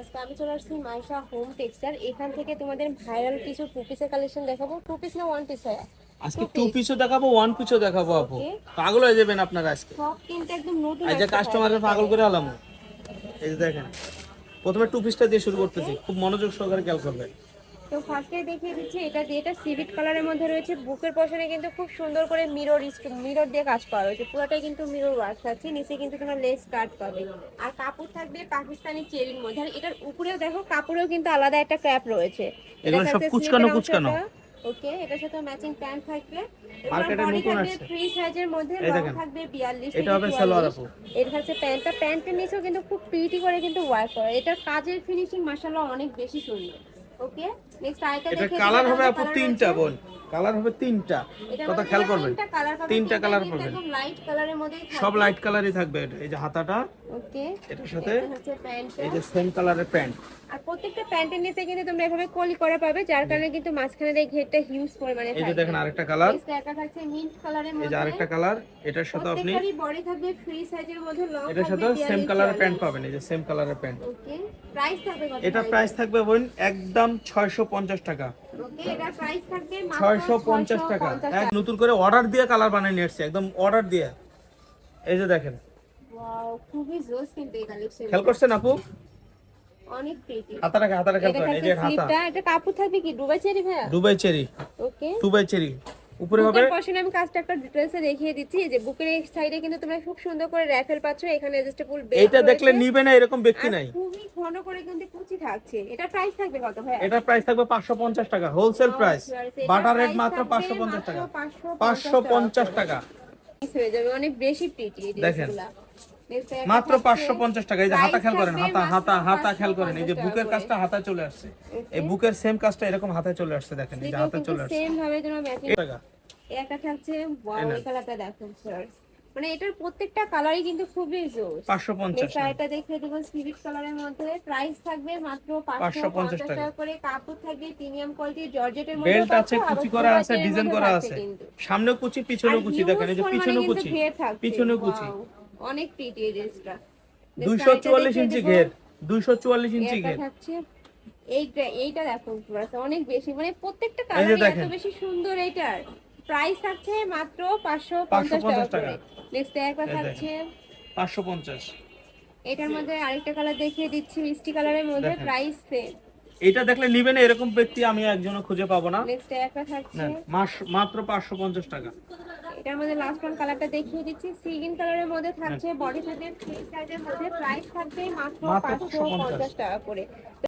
আজকে আমি চলে আসছি মাইশা হোম টেক্সচার এখান থেকে তোমাদের ভাইরাল কিছু টু পিসের কালেকশন দেখাবো। টু পিস না ওয়ান পিস হয়? আজকে টু পিসও দেখাবো ওয়ান পিসও দেখাবো আপু। পাগল হয়ে যাবেন আপনারা আজকে। সব কিন্তু একদম নতুন আসছে কাস্টমারের পাগল করে আলাম। এই দেখেন প্রথমে টু পিসটা দিয়ে শুরু করতেছি। খুব মনোযোগ সহকারে খেয়াল করবে তো ফার্স্টে দেখিয়ে দিচ্ছি এটা দিয়ে এটা সিভিট কালারের মধ্যে রয়েছে। বুকের পশনে কিন্তু খুব সুন্দর করে মিরর মিরর দিয়ে কাজ করা রয়েছে পুরোটাই কিন্তু মিরর ওয়ার্ক আছে। নিচে কিন্তু তোমার লেস কাট পাবে। আর কাপড় থাকবে পাকিস্তানি চেরির মধ্যে। আর এটার উপরেও দেখো কাপড়েও কিন্তু আলাদা একটা ক্যাপ রয়েছে। এগুলো সব কুচকানো কুচকানো। ওকে এটার সাথে ম্যাচিং প্যান্ট থাকবে। নতুন আসছে। ফ্রি সাইজের মধ্যে লং থাকবে 42 এটা হবে সালোয়ার আপু। এটা হচ্ছে প্যান্টটা প্যান্টের নিচেও কিন্তু খুব প্রিটি করে কিন্তু ওয়ার্ক করা। এটার কাজের ফিনিশিং মাশাআল্লাহ অনেক বেশি সুন্দর। ওকে নেক্সট আইটা এটা কালার হবে আপু তিনটা বোন কালার হবে তিনটা। কথা খেয়াল করবেন। তিনটা কালার পাবেন। লাইট কালারের মধ্যে সব লাইট কালারই থাকবে এটা। এই যে হাতাটা ওকে এটার সাথে এই যে সেম কালারের প্যান্ট আর প্রত্যেকটা প্যান্টের নিচে কিন্তু তোমরা এভাবে কলি করা পাবে যার কারণে কিন্তু মাঝখানে এই ঘেরটা হিউজ পরিমাণে এই যে দেখেন আরেকটা কালার নেক্সট একটা থাকছে মিন্ট কালারের এই যে আরেকটা কালার এটার সাথে আপনি বডি থাকবে ফ্রি সাইজের মধ্যে লং এটার সাথে সেম কালারের প্যান্ট পাবেন এই যে সেম কালারের প্যান্ট ওকে এটা প্রাইস থাকবে বোন একদম ছয়শো পঞ্চাশ টাকা। ওকে এটা প্রাইস থাকবে মাত্র ছয়শো পঞ্চাশ টাকা। এক নতুন করে অর্ডার দিয়ে কালার বানিয়ে নিয়ে এসছে একদম অর্ডার দিয়ে। এই যে দেখেন। খেয়াল করছেন আপু? অনেক প্রিটি হাতাটা খেয়াল এটা এই যে হাতা। এটা কাপড় থাকবে কি? দুবাই চেরি ভাইয়া? Dubai cherry. Okay Dubai cherry. উপরে হবে পশনে আমি কাজটা একটা ডিটেইলসে দেখিয়ে দিচ্ছি এই যে বুকের এই সাইডে কিন্তু তোমরা খুব সুন্দর করে র্যাফেল পাচ্ছ এখানে অ্যাডজাস্টেবল বেল্ট এটা দেখলে নিবে না এরকম ব্যক্তি নাই। খুবই ঘন করে কিন্তু কুচি থাকছে। এটা প্রাইস থাকবে কত ভাই এটা প্রাইস থাকবে পাঁচশো পঞ্চাশ টাকা হোলসেল প্রাইস বাটার রেট মাত্র থাকবে পাঁচশো পঞ্চাশ টাকা। মাত্র 550 পাঁচশো পঞ্চাশ টাকা। হয়ে যাবে অনেক বেশি প্রিটি দেখেন। মাত্র পাঁচশো পঞ্চাশ টাকা এই যে হাতা খেয়াল করেন হাতা হাতা হাতা খেয়াল করেন এই যে বুকের কাজটা হাতায় চলে আসছে। এই বুকের সেম কাজটা এরকম হাতায় চলে আসছে দেখেন এই যে হাতায় চলে আসছে। সেম ভাবে তোমরা ম্যাচিং টাকা একটা থাকছে ওয়াও কালারটা দেখো ফার্স্ট মানে এটার প্রত্যেকটা কালারই কিন্তু খুবই জোস। কালারের মধ্যে প্রাইস থাকবে মাত্র 550 550 টাকা। করে কাপড় থাকবে প্রিমিয়াম জর্জেটের মধ্যে বেল্ট আছে কুচি করা আছে ডিজাইন করা আছে। সামনে কুচি পিছনে কুচি দেখেন এই যে পিছনে কুচি। পিছনে কুচি। অনেক প্রিটি এই ড্রেসটা দুইশো চুয়াল্লিশ ইঞ্চি ঘের দুইশো চুয়াল্লিশ ইঞ্চি ঘের। এইটা এইটা দেখো অনেক বেশি মানে প্রত্যেকটা কালার এত বেশি সুন্দর এটার প্রাইস থাকছে মাত্র 550 550 টাকা নেক্সট একটা। থাকছে। পাঁচশো পঞ্চাশ। এটার মধ্যে আরেকটা কালার দেখিয়ে দিচ্ছি মিষ্টি কালারের মধ্যে প্রাইস সেম এটা দেখলে নিবে না এরকম ব্যক্তি আমি একজনও খুঁজে পাবো না। নেক্সট একটা থাকছে। মাস মাত্র পাঁচশো পঞ্চাশ টাকা। এটার মধ্যে লাস্ট ওয়ান কালারটা দেখিয়ে দিচ্ছি। সিগিন কালারের মধ্যে থাকছে বডি সাইজের ফ্রি সাইজের মধ্যে প্রাইস থাকবে মাত্র পাঁচশো পঞ্চাশ। টাকা করে।